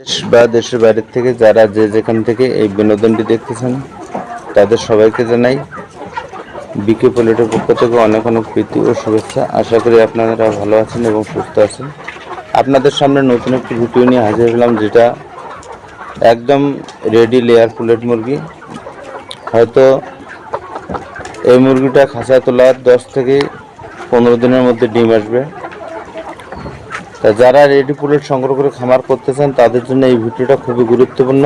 দেশ বা দেশের বাইরের থেকে যারা যে যেখান থেকে এই বিনোদনটি দেখতেছেন, তাদের সবাইকে জানাই বিকে পলিটের পক্ষ থেকে অনেক অনেক প্রীতি ও শুভেচ্ছা। আশা করি আপনারা ভালো আছেন এবং সুস্থ আছেন। আপনাদের সামনে নতুন একটি ভিডিও নিয়ে হাজির হলাম, যেটা একদম রেডি লেয়ার পুলেট মুরগি। হয়তো এই মুরগিটা খাঁচা তোলার দশ থেকে পনেরো দিনের মধ্যে ডিম আসবে। তা যারা রেডি পুলেট সংগ্রহ করে খামার করতে চান তাদের জন্য এই ভিডিওটা খুবই গুরুত্বপূর্ণ।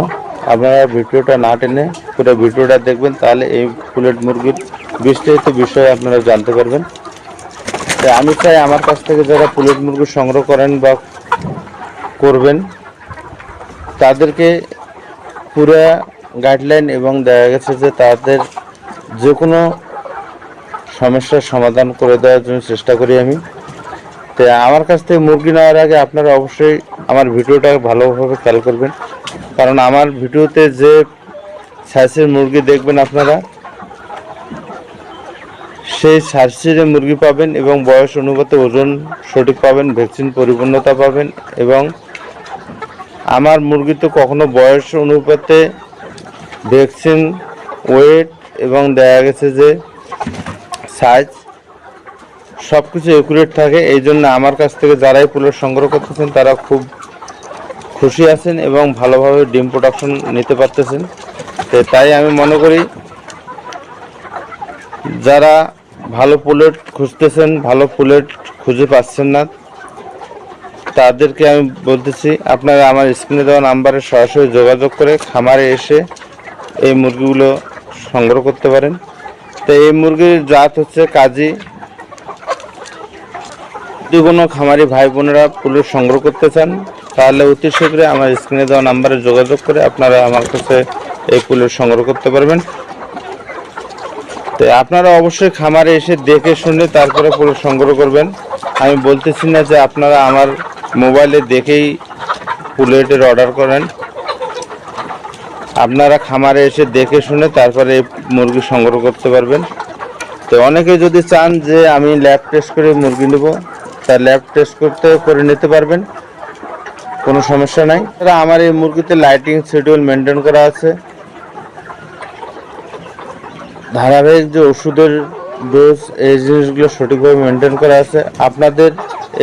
আপনারা ভিডিওটা না টেনে পুরো ভিডিওটা দেখবেন, তাহলে এই পুলেট মুরগির বিস্তারিত বিষয়ে আপনারা জানতে পারবেন। তাই আমি চাই আমার কাছ থেকে যারা পুলেট মুরগি সংগ্রহ করেন বা করবেন, তাদেরকে পুরো গাইডলাইন এবং দেখা গেছে যে তাদের যে কোনো সমস্যার সমাধান করে দেওয়ার জন্য চেষ্টা করি আমি। তো আমার কাছ থেকে মুরগি নেওয়ার আগে আপনারা অবশ্যই আমার ভিডিওটা ভালোভাবে খেয়াল করবেন। কারণ আমার ভিডিওতে যে সাইজের মুরগি দেখবেন আপনারা, সেই সাইজের মুরগি পাবেন এবং বয়স অনুপাতে ওজন সঠিক পাবেন, ভ্যাকসিন পরিপূর্ণতা পাবেন এবং আমার মুরগি তো কখনো বয়স অনুপাতে ভ্যাকসিন, ওয়েট এবং দেখা গেছে যে সাইজ সব কিছু একুরেট থাকে এই জন্য আমার কাছ থেকে যারাই পুলের সংগ্রহ করতেছেন, তারা খুব খুশি আছেন এবং ভালোভাবে ডিম প্রোডাকশন নিতে পারতেছেন। তো তাই আমি মনে করি, যারা ভালো পুলেট খুঁজতেছেন, ভালো পুলেট খুঁজে পাচ্ছেন না, তাদেরকে আমি বলতেছি, আপনারা আমার স্ক্রিনে দেওয়া নাম্বারে সরাসরি যোগাযোগ করে খামারে এসে এই মুরগিগুলো সংগ্রহ করতে পারেন। তো এই মুরগির জাত হচ্ছে কাজী যদি কোনো খামারি ভাই বোনেরা পুলিশ সংগ্রহ করতে চান, তাহলে অতি শীঘ্রই আমার স্ক্রিনে দেওয়া নাম্বারে যোগাযোগ করে আপনারা আমার কাছে এই পুলিশ সংগ্রহ করতে পারবেন। তো আপনারা অবশ্যই খামারে এসে দেখে শুনে তারপরে পুলিশ সংগ্রহ করবেন। আমি বলতেছি না যে আপনারা আমার মোবাইলে দেখেই পুলেটের অর্ডার করেন। আপনারা খামারে এসে দেখে শুনে তারপরে এই মুরগি সংগ্রহ করতে পারবেন। তো অনেকে যদি চান যে আমি ল্যাব টেস্ট করে মুরগি নেব তা ল্যাব টেস্ট করতে করে নিতে পারবেন, কোনো সমস্যা নাই। তারা আমার এই মুরগিতে লাইটিং শিডিউল মেনটেন করা আছে। ধারাবাহিক যে ওষুধের ডোজ এই জিনিসগুলো সঠিকভাবে মেনটেন করা আছে। আপনাদের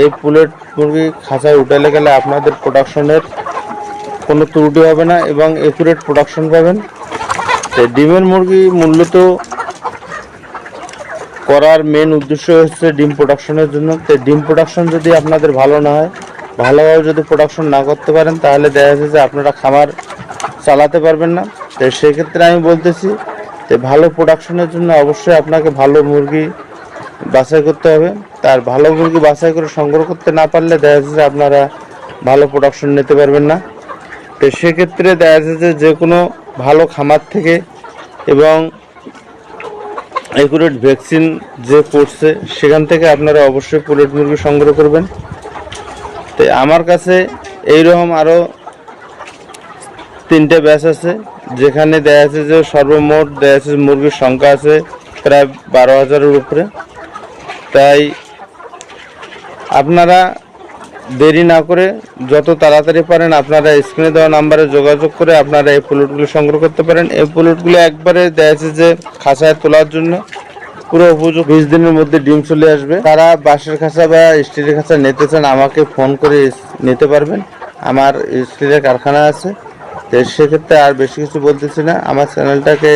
এই পুলেট মুরগি খাঁচায় উঠালে গেলে আপনাদের প্রোডাকশনের কোনো ত্রুটি হবে না এবং একুরেট প্রোডাকশন পাবেন। ডিমের মুরগি মূলত করার মেন উদ্দেশ্য হচ্ছে ডিম প্রোডাকশনের জন্য। তো ডিম প্রোডাকশন যদি আপনাদের ভালো না হয়, ভালোভাবে যদি প্রোডাকশন না করতে পারেন, তাহলে দেখা যাচ্ছে যে আপনারা খামার চালাতে পারবেন না। তো সেক্ষেত্রে আমি বলতেছি যে ভালো প্রোডাকশনের জন্য অবশ্যই আপনাকে ভালো মুরগি বাছাই করতে হবে। তার ভালো মুরগি বাছাই করে সংগ্রহ করতে না পারলে দেখা যাচ্ছে যে আপনারা ভালো প্রোডাকশন নিতে পারবেন না। তো সেক্ষেত্রে দেখা যাচ্ছে যে যে কোনো ভালো খামার থেকে এবং একুরেট ভ্যাকসিন যে করছে, সেখান থেকে আপনারা অবশ্যই পুলেট মুরগি সংগ্রহ করবেন। তো আমার কাছে এইরকম আরও তিনটে ব্যাচ আছে, যেখানে দেখা আছে যে সর্বমোট দেখা আছে মুরগির সংখ্যা আছে প্রায় বারো হাজারের উপরে। তাই আপনারা দেরি না করে যত তাড়াতাড়ি পারেন আপনারা স্ক্রিনে দেওয়া নাম্বারে যোগাযোগ করে আপনারা এই প্লটগুলো সংগ্রহ করতে পারেন। এই প্লটগুলো একবারে দেখা যাচ্ছে যে খাঁচায় তোলার জন্য। পুরো উপযুক্ত বিশ দিনের মধ্যে ডিম চলে আসবে। তারা বাঁশের খাঁচা বা স্টিলের খাঁচা নিতে চান, আমাকে ফোন করে নিতে পারবেন। আমার স্টিলের কারখানা আছে। তো সেক্ষেত্রে আর বেশি কিছু বলতেছি না। আমার চ্যানেলটাকে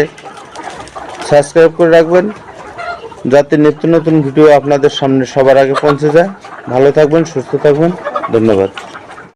সাবস্ক্রাইব করে রাখবেন। যাতে নিত্য নতুন ভিডিও আপনাদের সামনে সবার আগে পৌঁছে যায়। ভালো থাকবেন, সুস্থ থাকবেন। ধন্যবাদ।